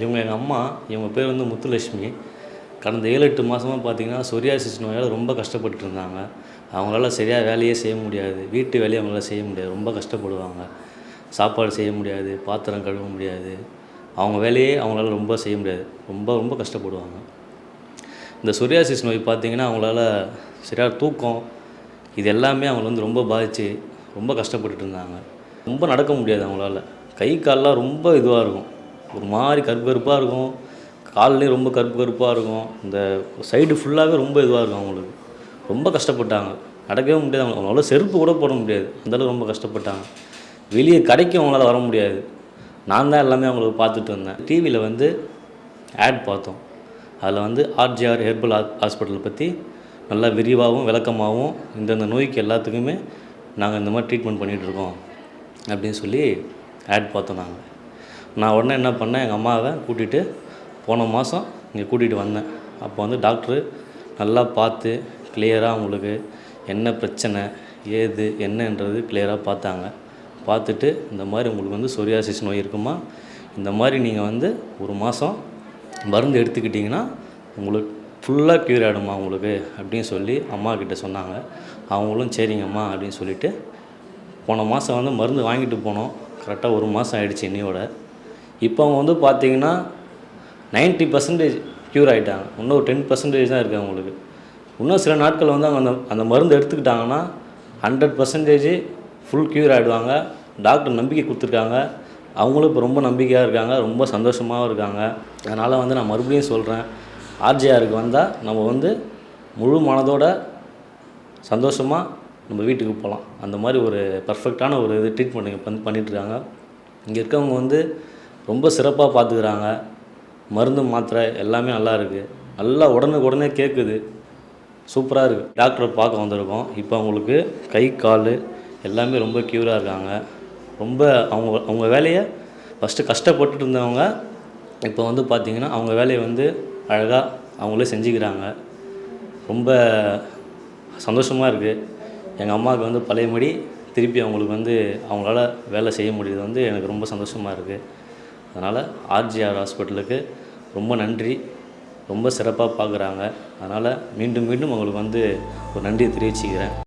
இவங்க எங்கள் அம்மா இவங்க பேர் வந்து முத்துலட்சுமி. கடந்த ஏழு எட்டு மாதமாக பார்த்தீங்கன்னா சொரியாசிஸ் நோயால் ரொம்ப கஷ்டப்பட்டு இருந்தாங்க. அவங்களால சரியாக வேலையே செய்ய முடியாது. வீட்டு வேலையை அவங்களால செய்ய முடியாது. ரொம்ப கஷ்டப்படுவாங்க. சாப்பாடு செய்ய முடியாது. பாத்திரம் கழுவ முடியாது. அவங்க வேலையே அவங்களால ரொம்ப செய்ய முடியாது. ரொம்ப ரொம்ப கஷ்டப்படுவாங்க. இந்த சொரியாசிஸ் நோய் பார்த்தீங்கன்னா அவங்களால சரியாக தூக்கம் இது எல்லாமே அவங்கள வந்து ரொம்ப பாதித்து ரொம்ப கஷ்டப்பட்டுட்டு இருந்தாங்க. ரொம்ப நடக்க முடியாது அவங்களால. கை கால்லாம் ரொம்ப இதுவாக இருக்கும். ஒரு மாதிரி கருப்பு கருப்பாக இருக்கும். கால்லேயும் ரொம்ப கருப்பு கருப்பாக இருக்கும். இந்த சைடு ஃபுல்லாகவே ரொம்ப இதுவாக இருக்கும் அவங்களுக்கு. ரொம்ப கஷ்டப்பட்டாங்க. நடக்கவே முடியாது. அவங்க அவங்களால செருப்பு கூட போட முடியாது. அந்தளவு ரொம்ப கஷ்டப்பட்டாங்க. வெளியே கடைக்கும் அவங்களால வர முடியாது. நான் தான் எல்லாமே அவங்களுக்கு பார்த்துட்டு வந்தேன். டிவியில் வந்து ஆட் பார்த்தோம். அதில் வந்து ஆர்ஜிஆர் ஹெர்பல் ஹாஸ்பிட்டல் பற்றி நல்லா விரிவாகவும் விளக்கமாகவும் இந்தந்த நோய்க்கு எல்லாத்துக்குமே நாங்கள் இந்த மாதிரி ட்ரீட்மெண்ட் பண்ணிகிட்ருக்கோம் அப்படின்னு சொல்லி ஆட் பார்த்தோம் நாங்கள் நான் உடனே என்ன பண்ணேன் எங்கள் அம்மாவை கூட்டிகிட்டு போன மாதம் இங்கே கூட்டிகிட்டு வந்தேன். அப்போ வந்து டாக்டரு நல்லா பார்த்து கிளியராக உங்களுக்கு என்ன பிரச்சனை ஏது என்னன்றது கிளியராக பார்த்தாங்க. பார்த்துட்டு இந்த மாதிரி உங்களுக்கு வந்து சொரியாசிஸ் நோய் இருக்குமா இந்த மாதிரி நீங்கள் வந்து ஒரு மாதம் மருந்து எடுத்துக்கிட்டிங்கன்னா உங்களுக்கு ஃபுல்லாக க்யூர் ஆகிடுமா உங்களுக்கு அப்படின்னு சொல்லி அம்மா கிட்ட சொன்னாங்க. அவங்களும் சரிங்கம்மா அப்படின்னு சொல்லிவிட்டு போன மாதம் வந்து மருந்து வாங்கிட்டு போனோம். கரெக்டாக ஒரு மாதம் ஆகிடுச்சு இன்னையோட. இப்போ அவங்க வந்து பார்த்தீங்கன்னா 90% பர்சன்டேஜ் க்யூர் ஆகிட்டாங்க இன்னும் ஒரு டென் பர்சன்டேஜ் தான் இருக்குது அவங்களுக்கு. இன்னும் சில நாட்கள் வந்து அவங்க அந்த அந்த மருந்து எடுத்துக்கிட்டாங்கன்னா ஹண்ட்ரட் பர்சன்டேஜ் ஃபுல் க்யூர் ஆகிடுவாங்க டாக்டர் நம்பிக்கை கொடுத்துருக்காங்க. அவங்களும் இப்போ ரொம்ப நம்பிக்கையாக இருக்காங்க. ரொம்ப சந்தோஷமாகவும் இருக்காங்க. அதனால் வந்து நான் மறுபடியும் சொல்கிறேன் ஆர்ஜிஆருக்கு வந்தால் நம்ம வந்து முழு மனதோட சந்தோஷமாக நம்ம வீட்டுக்கு போகலாம் அந்த மாதிரி ஒரு பர்ஃபெக்டான ஒரு இது ட்ரீட்மெண்ட் இங்கே பண்ணிகிட்ருக்காங்க இங்கே இருக்கவங்க வந்து ரொம்ப சிறப்பாக பார்த்துக்கிறாங்க மருந்து மாத்திரை எல்லாமே நல்லா இருக்குது நல்லா உடனுக்கு உடனே கேட்குது சூப்பராக இருக்குது டாக்டரை பார்க்க வந்திருக்கோம். இப்போ அவங்களுக்கு கை கால் எல்லாமே ரொம்ப க்யூராக இருக்காங்க. ரொம்ப அவங்க அவங்க வேலையை ஃபஸ்ட்டு கஷ்டப்பட்டுட்டு இருந்தவங்க இப்போ வந்து பார்த்திங்கன்னா அவங்க வேலையை வந்து அழகாக அவங்களே செஞ்சுக்கிறாங்க. ரொம்ப சந்தோஷமாக இருக்குது எங்கள் அம்மாவுக்கு வந்து பழையபடி திருப்பி அவங்களுக்கு வந்து அவங்களால வேலை செய்ய முடியுது. வந்து எனக்கு ரொம்ப சந்தோஷமாக இருக்குது அதனால் ஆர்ஜிஆர் ஹாஸ்பிட்டலுக்கு ரொம்ப நன்றி. ரொம்ப சிறப்பாக பார்க்குறாங்க அதனால் மீண்டும் மீண்டும் அவங்களுக்கு வந்து ஒரு நன்றியை தெரிவிச்சுக்கிறேன்.